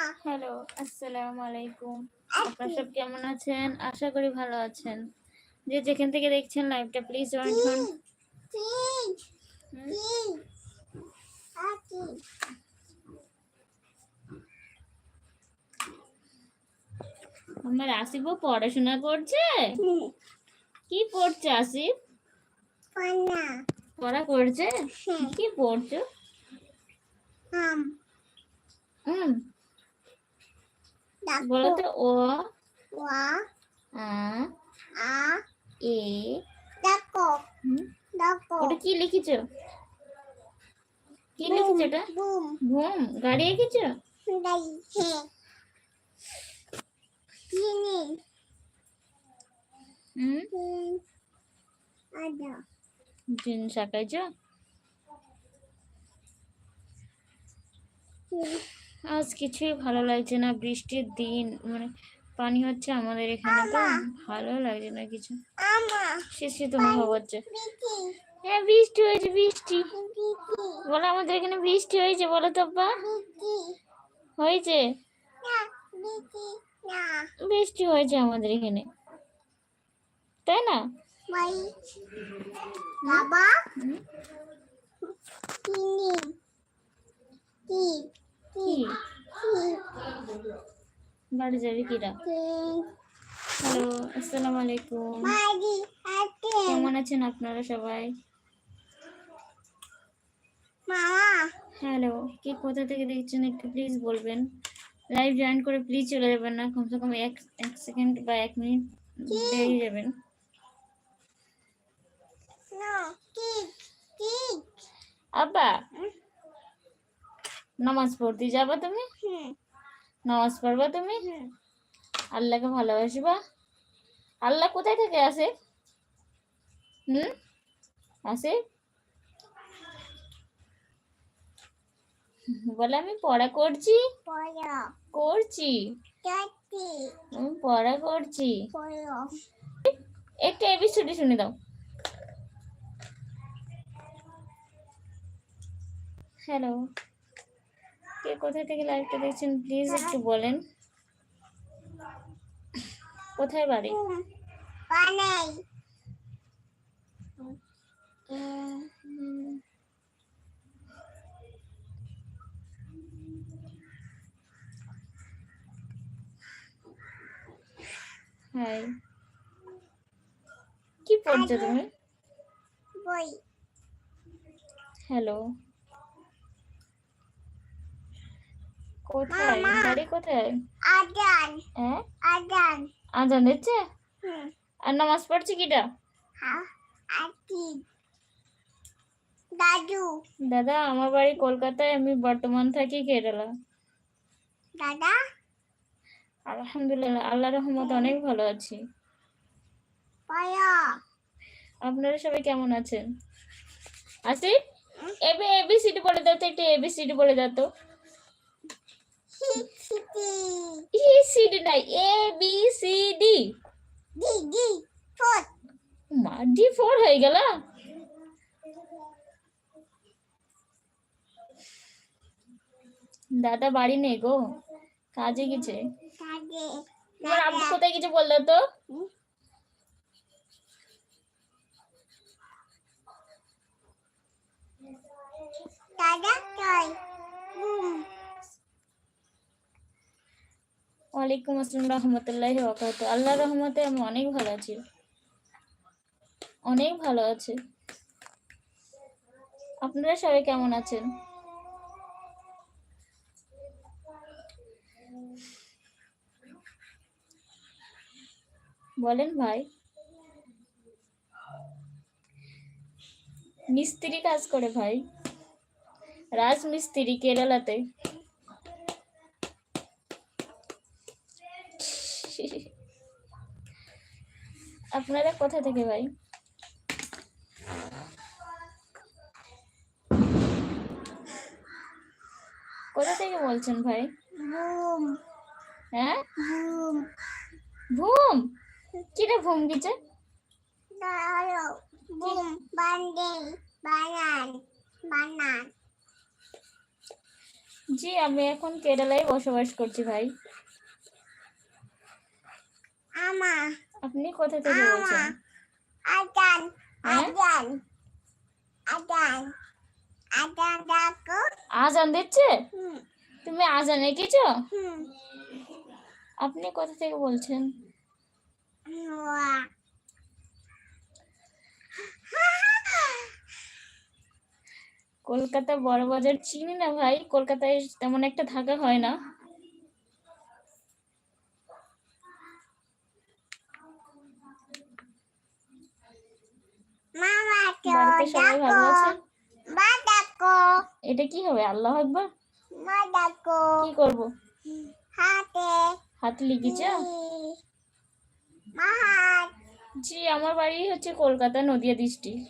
Hello আসসালামু আলাইকুম আপনারা সব কেমন আছেন? আশা করি ভালো আছেন। যে যেখান থেকে দেখছেন লাইভটা প্লিজ জয়েন হন আমার আসিফও পড়াশোনা করছে? কি পড়ছে আসিফ? পড়া। করছে? কি পড়ছো? হুম বলো তো ও আ এ হুম, ওটা কি লিখেছো? কি লিখেছো এটা ঘুম গাড়ি এঁকেছো? হুম? জিনিস আঁকাইছো আজ কিছুই ভালো লাগছে না। বৃষ্টির দিন মানে পানি হচ্ছে আমাদের এখানে তো ভালো লাগছে না কিছু। শীত অনুভব হচ্ছে হ্যাঁ বৃষ্টি হয়েছে বৃষ্টি। বলো আমাদের এখানে বৃষ্টি হয়েছে বলো তো আব্বা। হয়েছে? বৃষ্টি হয়েছে আমাদের এখানে। তাই না? বাবা কি? বাড়ি যাবি কিরা? হ্যালো আসসালামু আলাইকুম। কেমন আছেন আপনারা সবাই? হ্যালো কে কোথা থেকে দেখছেন একটু প্লিজ বলবেন। লাইভ জয়েন করে প্লিজ চলে যাবেন না কমসে কম এক এক সেকেন্ড বা এক মিনিট দেরি যাবেন। আব্বা নামাজ পড়তে যাবা তুমি? হুম নামাজ পড়বা তুমি? আল্লাহকে ভালোবাসবা? আল্লাহ কোথায় থেকে আসে হুম? আসে বলে আমি পড়া করছি? করছি। আমি পড়া করছি। একটু এবিসিডি শুনে দাও। হ্যালো কে কোথা থেকে লাইভটা দেখছেন প্লিজ একটু বলেন। কোথায় বাড়ি? হাই কি পড়ছো তুমি? বই। হ্যালো কোথায়? বাড়ি কোথায়? আদান হ্যাঁ? আদান আজান দিচ্ছে? আর নামাজ পড়ছে কিটা? দাদু। দাদা আমার বাড়ি কলকাতায় আমি বর্তমান থাকি কেরালা। দাদা? আলহামদুলিল্লাহ আল্লাহ রহমত অনেক ভালো আছি। আপনারা সবাই কেমন আছেন? আসিফ? এবে এবিসিডি বলে দাও তো একটু এবিসিডি বলে দাও তো। ই নাই এ বি সি ফোর মা হয়ে গেল দাদা বাড়ি নেই গো কাজে গেছে তোমার কোথায় গেছে বল দাও তো দাদা কই বুম ওয়ালাইকুম আসসালাম রহমতুল্লাহ ওয়াকাত আল্লাহ রহমতে আমি অনেক ভালো আছি। অনেক ভালো আছে। আপনারা সবাই কেমন আছেন? বলেন ভাই। মিস্ত্রি কাজ করে ভাই। রাজমিস্ত্রি কেরালাতে। আপনারা কোথা থেকে ভাই? কোথা থেকে বলছেন ভাই? হ্যাঁ? ঘুম। কিরে দাঁড়াও। বুম বান্ডে বানান বানান। জি আমি এখন কেরালায় বসবাস করছি ভাই। আমা। আপনি কোথা থেকে বলছেন? আদান হ্যাঁ? আদান আদান আদান ডাকো আজান দিচ্ছে? তুমি আজান রেখেছো হুম। আপনি কোথা থেকে বলছেন? কলকাতা বড় বাজার চিনি না ভাই? কলকাতায় তেমন একটা থাকা হয় না মামা তো বাড়িতে সবাই ভালো আছে? মা ডাকো এটা কি হবে? আল্লাহ আকবার? মা ডাকো কি করব? হাতে। হাত লিখেছ? মা জি আমার বাড়ি হচ্ছে কলকাতা নদিয়া ডিস্ট্রিক্ট।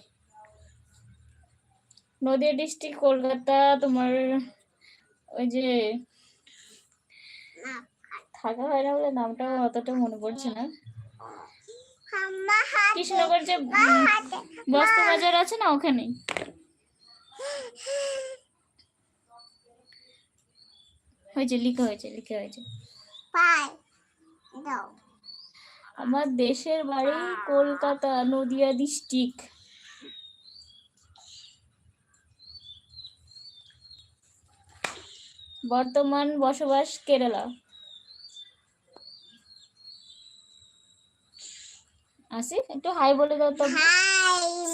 নদিয়া ডিস্ট্রিক্ট কলকাতা তোমার ওই যে থাকা হয় না বলে নামটা অতটা মনে পড়ছে না। মা কৃষ্ণনগর যে বস্ত্র বাজার আছে না ওখানে হয়েছে লিখা হয়েছে লিখা হয়েছে। আমার দেশের বাড়ি কলকাতা নদিয়া ডিস্ট্রিক্ট। বর্তমান বসবাস কেরালা। আসি? একটু হাই বলে দাও তো।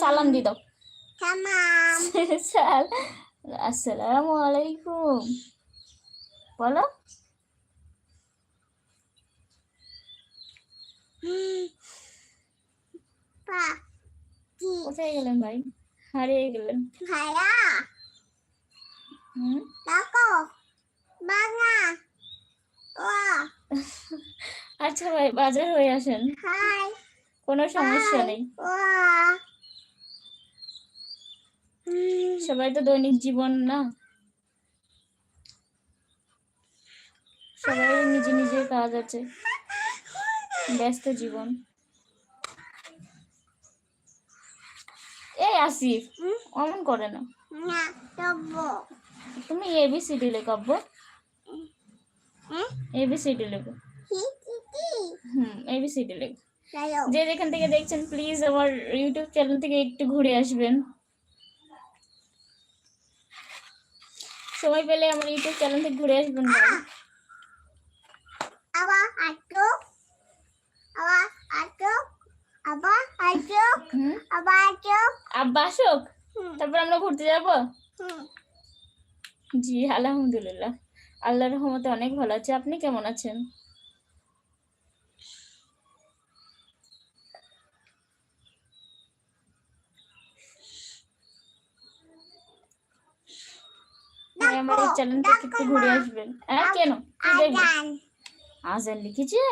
সালাম দি দাও। আসসালামু আলাইকুম। বলো। কোথায় গেলেন ভাই? হারিয়ে গেলেন। ভাইয়া। হুম? ডাকো বাংলা আচ্ছা ভাই বাজার হয়ে আসেন। হাই কোনো সমস্যা নেই। সবাই তো দৈনিক জীবন না। সবাই নিজে নিজের কাজ আছে। ব্যস্ত জীবন। এই আসিফ অমন করে না। তুমি এবিসিডি লেখাবো হ্যাঁ? এবিসিডি লেখো। কি কি হুম এবিসিডি লেখো। যে যেখান থেকে দেখছেন প্লিজ আমার ইউটিউব চ্যানেল থেকে একটু ঘুরে আসবেন। সময় পেলে আমার ইউটিউব চ্যানেল থেকে ঘুরে আসবেন। আবার আটো আবার আটো আবার আটো আবার আটো আব্বা আসুক তারপর আমরা ঘুরতে যাব? জি আলহামদুলিল্লাহ। আল্লাহর রহমতে অনেক ভালো আছে। আপনি কেমন আছেন? আমার এই চ্যানেল থেকে একটু ঘুরে আসবেন। হ্যাঁ কেন? আজান লিখেছে?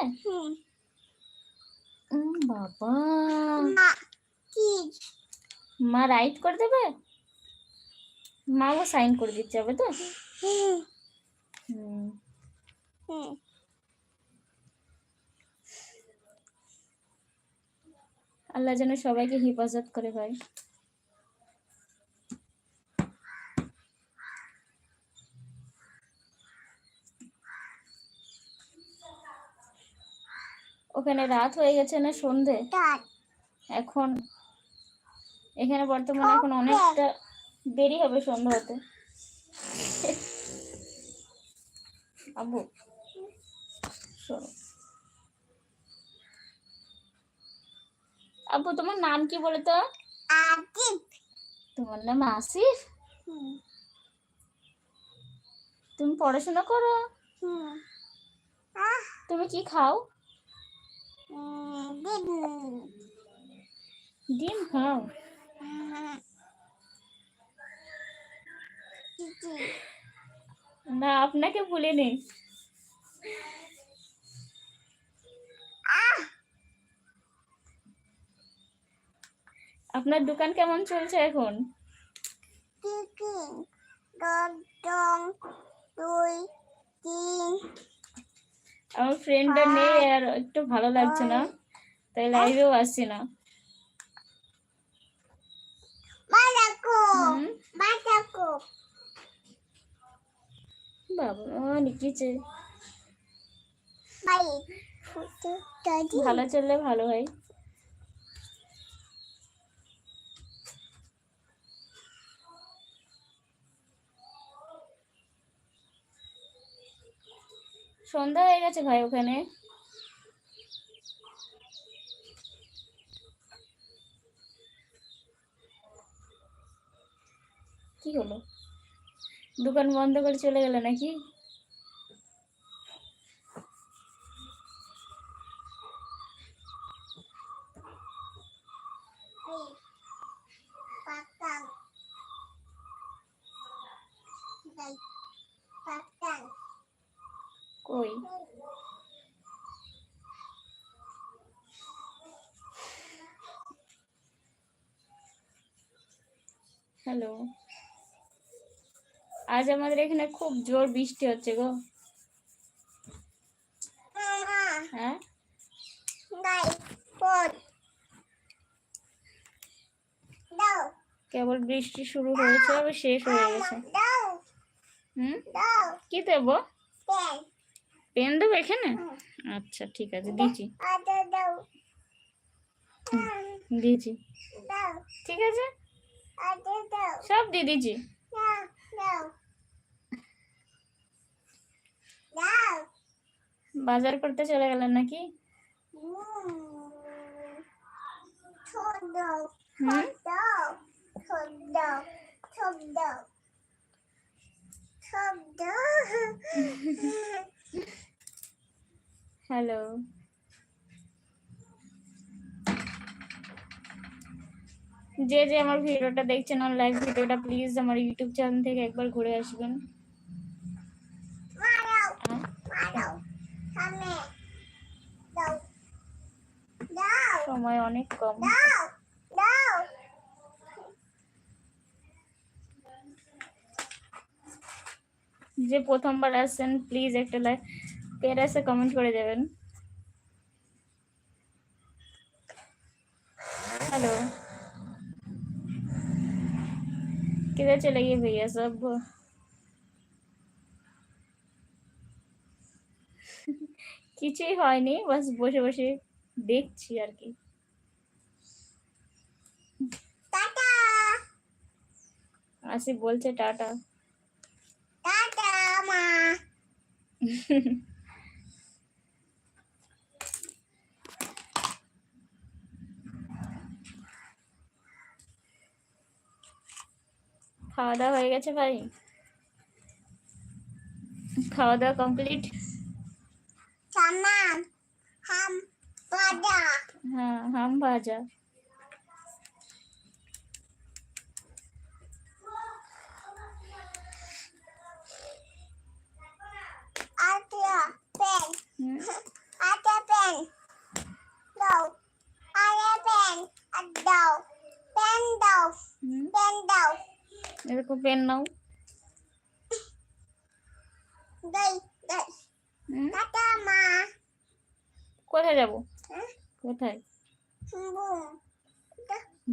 বাবা। মা রাইট করে দেবে? মা ও সাইন করে দিচ্ছে হবে তো? হুম। হুম। হুম। আল্লাহ যেন সবাইকে হেফাজত করে ভাই। ওখানে রাত হয়ে গেছে না সন্ধে? এখন এখানে বর্তমানে এখন অনেকটা দেরি হবে সন্ধ্যা হতে। আবু শোনো। আবু তোমার নাম কি বলে তো? তোমার নাম আসিফ? তুমি পড়াশোনা করো? তুমি কি খাও? দিন ডিম খাও। না আপনাকে আহ! আপনার দোকান কেমন চলছে এখন? দুই তিন আমার ফ্রেন্ডটা নেই আর একটু ভালো লাগছে না তাই লাইভেও আসছি না। বাবা লিখেছে। ভালো চললে ভালো হয়। সন্ধ্যা হয়ে গেছে ভাই ওখানে। কি হলো? দোকান বন্ধ করে চলে গেলে নাকি পাকাং দাই পাকাং কই হ্যালো আজ আমাদের এখানে খুব জোর বৃষ্টি হচ্ছে গো। হ্যাঁ? কেবল বৃষ্টি শুরু হয়েছে, আবার শেষ হয়ে গেছে। হুম? কি দেবো? পেন দেবো এখানে? আচ্ছা ঠিক আছে দিয়েছি দাও। ঠিক আছে? সব দিয়ে দিয়েছি বাজার করতে চলে গেলেন নাকি? হুম। হ্যালো। যে যে আমার ভিডিওটা দেখছেন আমার লাইভ ভিডিওটা প্লিজ আমার ইউটিউব চ্যানেল থেকে একবার ঘুরে আসবেন। সময় অনেক কম দাও দাও যে প্রথমবার আসছেন প্লিজ একটা লাইক পেরাসে কমেন্ট করে দেবেন हेलो किधर चले गए भैया सब কিছুই হয়নি বাস বসে বসে দেখছি আর কি টাটা আসি বলছে টাটা টাটা মা। খাওয়া দাওয়া হয়ে গেছে ভাই? খাওয়া দাওয়া কমপ্লিট হ্যাঁ হাম ভাজা। এরকম পেন নাও। কোথায় যাব? কোথায়?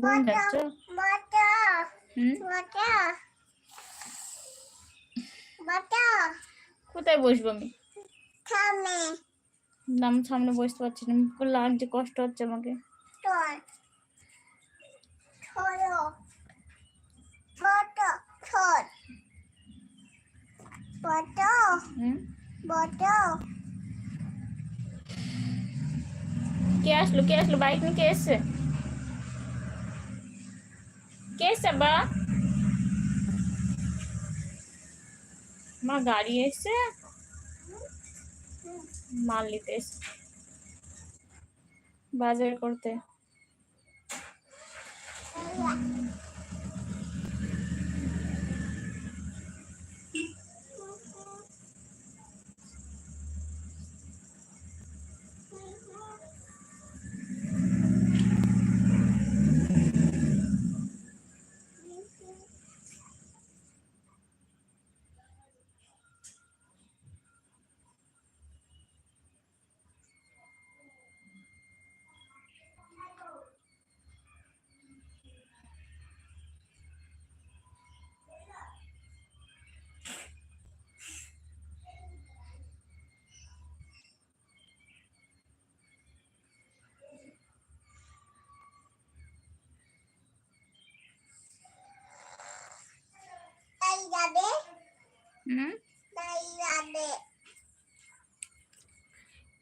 বোন যাচ্ছ কোথায় বসবো আমি? খামে নাম সামনে বসতে পারছি না। খুব লাগছে কষ্ট হচ্ছে আমাকে। কে আসলো কে আসলো? বাইক নিয়ে কে এসছে? কে এসছে বা মা গাড়ি এসছে? মাল নিতে বাজার করতে।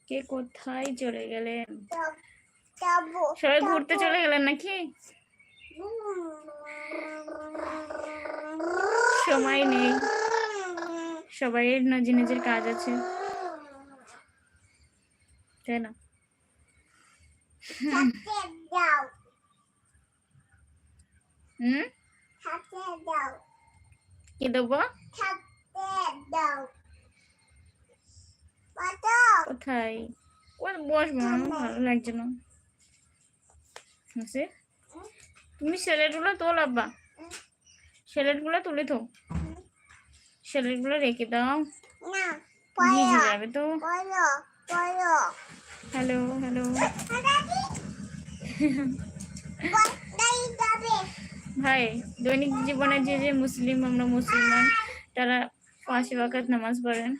কে কোথায় চলে গেলেন সবাই ঘুরতে চলে গেলেন নাকি? সময় নেই। সবাই নিজের নিজের কাজ আছে। তাই না? হুম। কি দেবো? দাও কোথায় ওই বসবো ভালো লাগছে না তুমি স্যালেডগুলো তোল আব্বা স্যালেডগুলো তুলে তো স্যালেডগুলো রেখে দাও। ভিজে যাবে তো। হ্যালো হ্যালো ভাই দৈনিক জীবনে যে যে মুসলিম আমরা মুসলমান তারা পাঁচ ওয়াকাত নামাজ পড়েন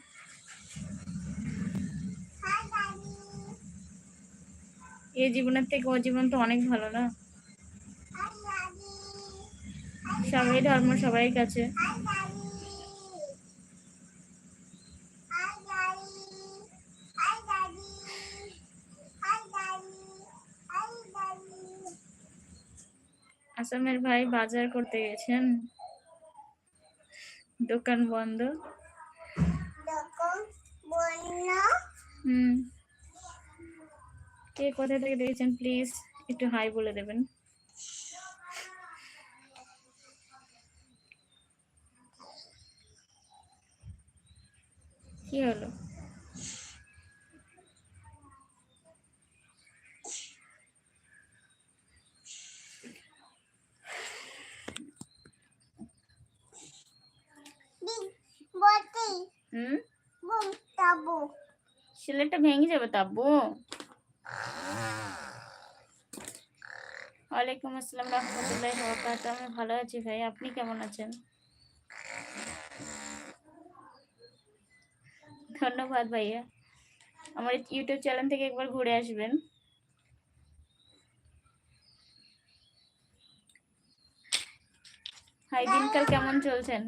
এই জীবনের থেকে ও জীবন তো অনেক ভালো না সবাই ধর্ম সবাই কাছে আসামের ভাই বাজার করতে গেছেন দোকান বন্ধ। হুম। কে কোথা থেকে দেখেছেন? প্লিজ একটু হাই বলে দেবেন। কি হলো দিন বটি হুম বুম তাবু সিলেটটা ভেঙে যাবে তাব্বু ওয়ালাইকুম আসসালাম রহমতুল্লাহ বরকাত আমি ভালো আছি ভাই, আপনি কেমন আছেন? ধন্যবাদ ভাইয়া। আমার ইউটিউব চ্যানেল থেকে একবার ঘুরে আসবেন। হাই, দিনকাল কেমন চলছেন?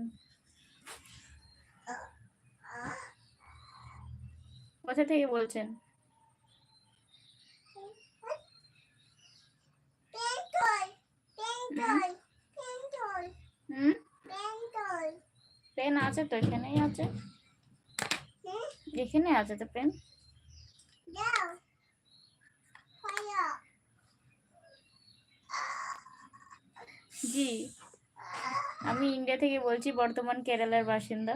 কোথা থেকে বলছেন? পেন আছে তো এখানেই আছে। এখানে আছে তো পেন। জি। আমি ইন্ডিয়া থেকে বলছি বর্তমান কেরালার বাসিন্দা।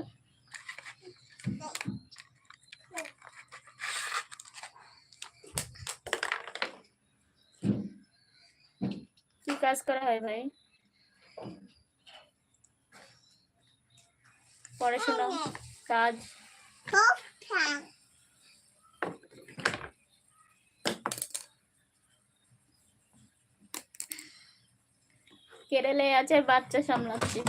কাজ করা হয় ভাই। পড়াশোনা কাজ। কেরালায় আছে বাচ্চা সামলাচ্ছি।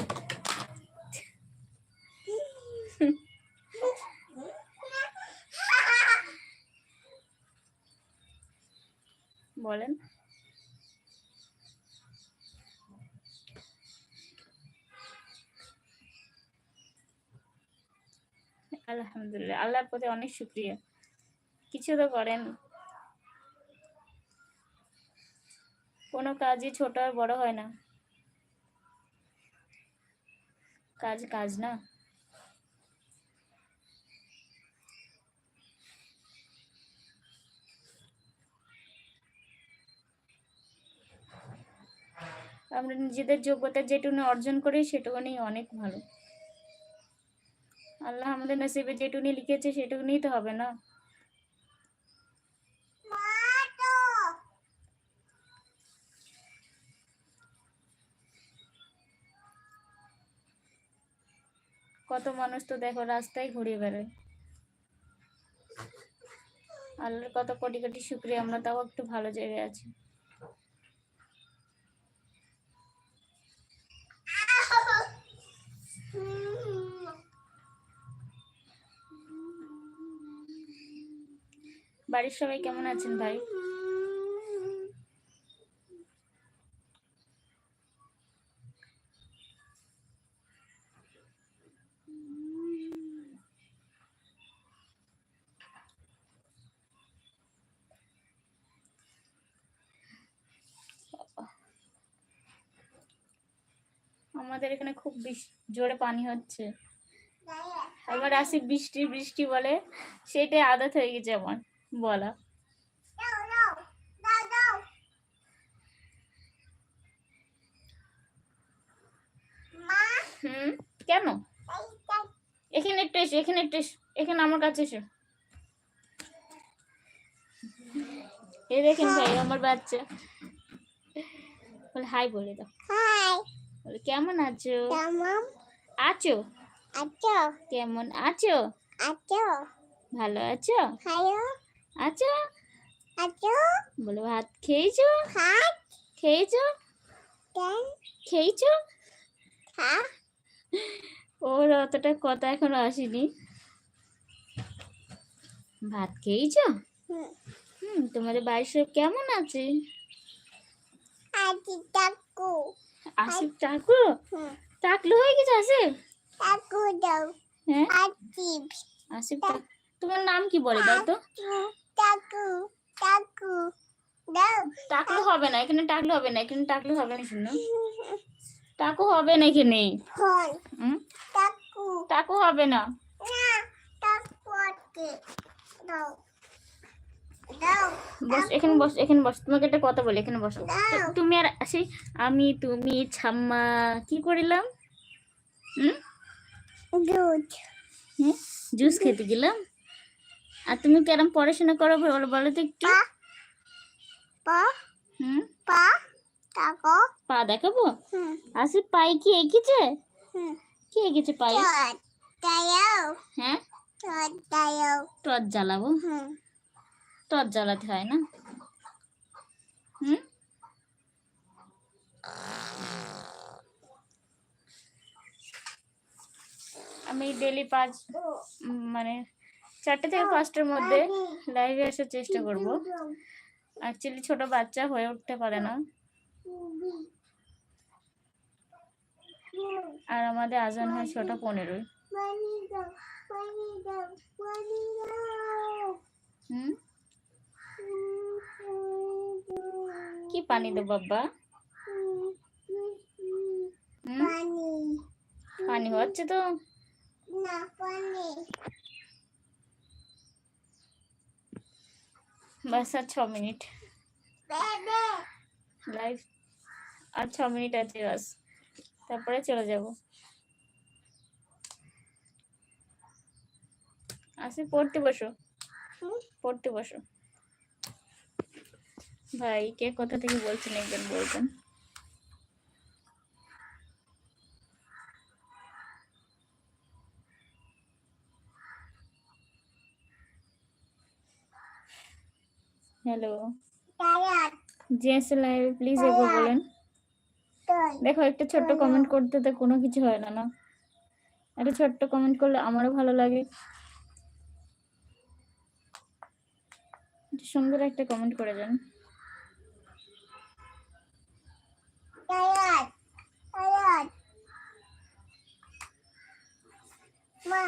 বলেন। আলহামদুলিল্লাহ, আল্লাহর প্রতি অনেক শুক্রিয়া। কিছু তো করেন। কোনো কাজই ছোট আর বড় হয় না। কাজ কাজ না। আমরা নিজেদের যোগ্যতা যেটুকু অর্জন করি, সেটুকুনি অনেক ভালো। আল্লাহ আমাদের নসিবে যেটুকুনি লিখেছে সেটুকুনি তো হবে না। কত মানুষ তো দেখো রাস্তায় ঘুরে বেড়ায়। আল্লাহর কত কোটি কোটি শুক্রিয়া, আমরা তাও একটু ভালো জায়গায় আছি। বাড়ির সবাই কেমন আছেন ভাই? আমাদের এখানে খুব জোরে পানি হচ্ছে। আবার আসি বৃষ্টি বৃষ্টি বলে সেটাই আদত হয়ে গেছে আমার। বলা। হুম কেন? এখানে একটু এসো এখানে একটু এসো এখানে আমার কাছে এসো। এই দেখেন ভাই আমার বাচ্চা। বলে হাই বলে দাও। হাই। বলে কেমন আছো? আছো? আছো। কেমন আছো? আছো। ভালো আছো? আছো আছো বলে ভাত খেয়েছো? হাত খেয়েছো? খেয়েছো? খা। ওর অতটা কথা এখনও আসেনি। ভাত খেয়েছো? হুম। তোমাদের বাড়ির সব কেমন আছে? আজি টাকু আসিফ টাকু টাকলু হয়ে গেছে আসিফ টাকু দাও। হ্যাঁ? আজি আসিফ তোমার নাম কি বলে দাও তো? টাকু টাকু দাও। টাকলু হবে না এখানে টাকলু হবে না এখানে টাকলু হবে না শুনো টাকু হবে না এখানে। টাকু। টাকু হবে না। বস এখানে বস এখানে বস তোমাকে একটা কথা বলি এখানে বসো। তুমি আর সেই আমি তুমি ছাম্মা কি করিলাম? হুম? জুস খেতে গেলাম। আর তুমি কেরম পড়াশোনা করো বলো বলো তো একটু। পা হুম? পা টাকু পা দেখাবো? আসি পায়ে কি এঁকেছে? কি এঁকেছে পায়ে? চট হ্যাঁ? টর্চ জ্বালাবো? হুম। টর্চ জ্বালাতে হয় না? হুম? আমি ডেলি পাঁচ মানে চারটে থেকে পাঁচটার মধ্যে লাইভে আসার চেষ্টা করব। অ্যাকচুয়ালি ছোট বাচ্চা হয়ে উঠতে পারে না। আর আমাদের আজান হয় ছটা পনেরোই কি পানি দেবো বাবা পানি হচ্ছে তো। না পানি। বাস আর ছ মিনিট। লাইফ আর ছ মিনিট আছে বাস। তারপরে চলে যাব। আসি, পড়তে বসো। পড়তে বসো। ভাই, কে কোথা থেকে বলছেন, একজন বলছেন হ্যালো। জিএস লাইভে প্লিজ একবার বলেন। দেখো একটা ছোট্ট কমেন্ট করতে তো কোনো কিছু হয় না না? একটা ছোট্ট কমেন্ট করলে আমারও ভালো লাগে। সুন্দর একটা কমেন্ট করে যান মা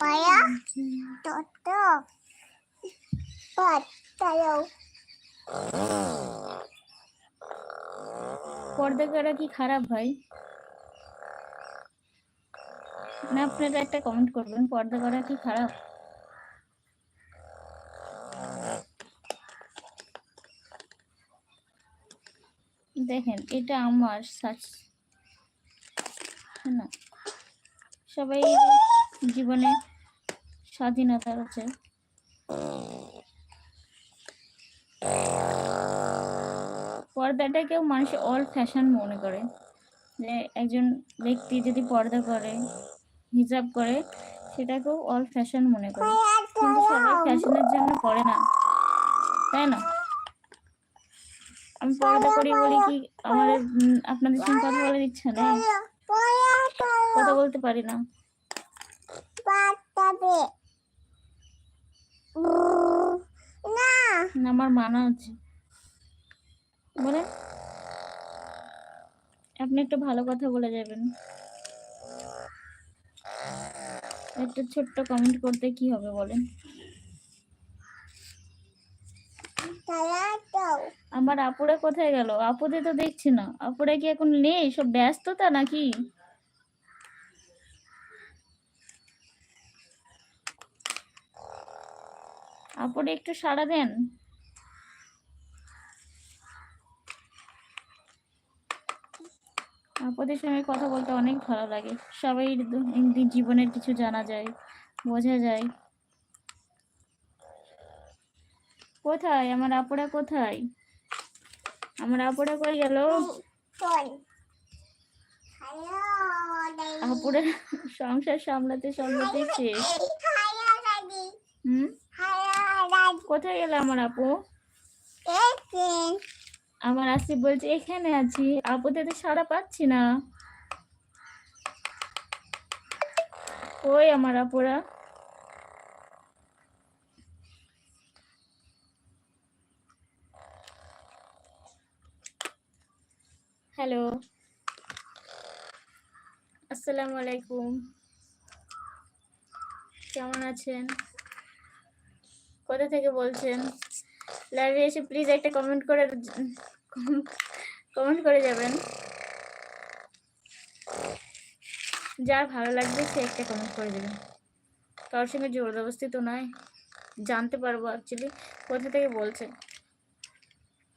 পায়া toto টায়ার পর্দা করা কি খারাপ ভাই? না, আপনারা একটা কমেন্ট করবেন পর্দা করা কি খারাপ? দেখেন, এটা আমার সাচ না। সবাই জীবনে স্বাধীনতা আছে পর্দাটাকেও মানুষ অল ফ্যাশন মনে করে। যে একজন ব্যক্তি যদি পর্দা করে, হিজাব করে, সেটাকেও অল ফ্যাশন মনে করে। কিন্তু সবাই ফ্যাশনের জন্য করে না, তাই না? আমি পর্দা করি বলি কি আমার আপনাদের সঙ্গে কথা বলে দিচ্ছে না। কথা বলতে পারি না। না, আমার মানা আছে। বলে আপনি একটু ভালো কথা বলে যাবেন। একটা ছোট্ট কমেন্ট করতে কি হবে বলেন। আমার আপুরে কোথায় গেল? আপুদের তো দেখছি না। আপুরে কি এখন নেই? সব ব্যস্ততা নাকি? আপুরে একটু সাড়া দেন। আপুদের সঙ্গে কথা বলতে অনেক ভালো লাগে। সবাই জীবনের কিছু জানা যায়, বোঝা যায়। কোথায়? আমার আপুরা কোথায়? আমার আপুরা কই গেল? আপুরা সংসার সামলাতে সামলাতে শেষ। হুম? কোথায় গেল আমার আপু? আমার আসিফ বলছে এখানে আছি। আপুদের তো সাড়া পাচ্ছি না। কই আমার আপুরা? হ্যালো। আসসালামু আলাইকুম। কেমন আছেন? কোথা থেকে বলছেন? লাইভে এসে প্লিজ একটা কমেন্ট করে কমেন্ট করে যাবেন। যার ভালো লাগবে সে একটা কমেন্ট করে দেবেন কারোর সঙ্গে জোরদবস্তি তো নয়। জানতে পারব অ্যাকচুয়ালি কোথা থেকে বলছেন।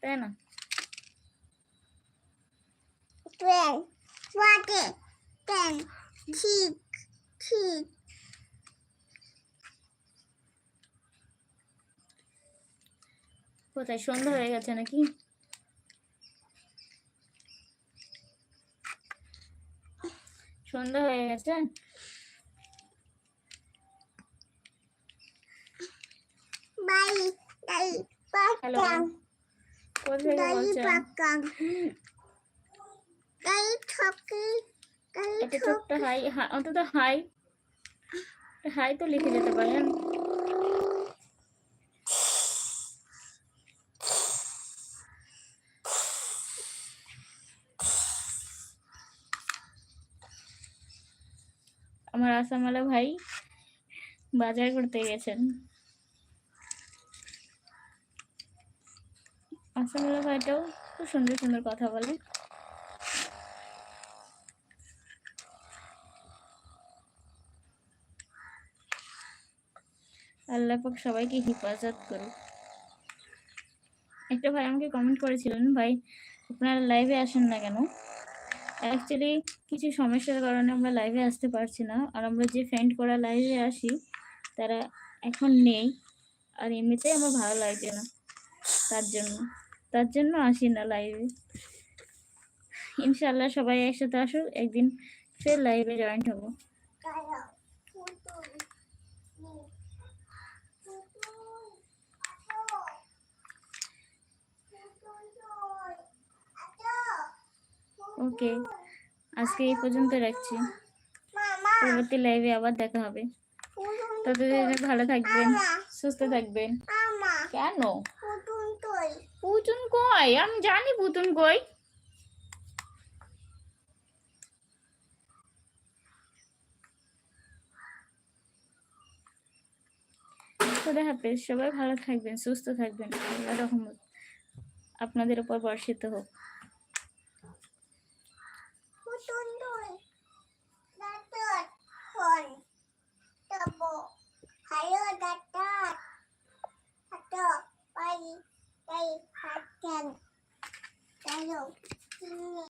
তাই না? পেন ওয়াটে পেন ঠিক ঠিক কোথায় সন্ধ্যা হয়ে গেছে নাকি সন্ধ্যা হয়ে গেছে বাই দাই হ্যালো পাকাম কোথা থেকে দাই বলছেন পাকাম দাই ঠকি ছোট্ট হাই অন্তত হাই। হাই তো লিখে যেতে পারেন। আমার আসামালা ভাই বাজার করতে গেছেন। আসামালা ভাইটাও খুব সুন্দর সুন্দর কথা বলে। আল্লাহ পাক সবাইকে হেফাজত করুক। একটা ভাই আমাকে কমেন্ট করেছিলেন, ভাই, আপনারা লাইভে আসেন না কেন? অ্যাকচুয়ালি কিছু সমস্যার কারণে আমরা লাইভে আসতে পারছি না। আর আমরা যে ফ্রেন্ড করা লাইভে আসি, তারা এখন নেই। আর এমনিতেই আমার ভালো লাগছে না তার জন্য। তার জন্য আসি না লাইভে ইনশাল্লাহ সবাই একসাথে আসুক, একদিন ফের লাইভে জয়েন্ট হব দাঁড়াও পুতুল নে পুতুল আটো পুতুল আটো ওকে, আজকে এই পর্যন্ত রাখছি। পরবর্তী লাইভে আবার দেখা হবে। ততদিনে ভালো থাকবেন, সুস্থ থাকবেন। কেন? পুতুন কই? আমি জানি পুতুন কই। খোদা হাফেজ, সবাই ভালো থাকবেন, সুস্থ থাকবেন। আল্লাহ রহমত। আপনাদের উপর বর্ষিত হোক। আম্মু হ্যালো ডাক্তার হাঁটো পাই তাই হাঁটেন তাই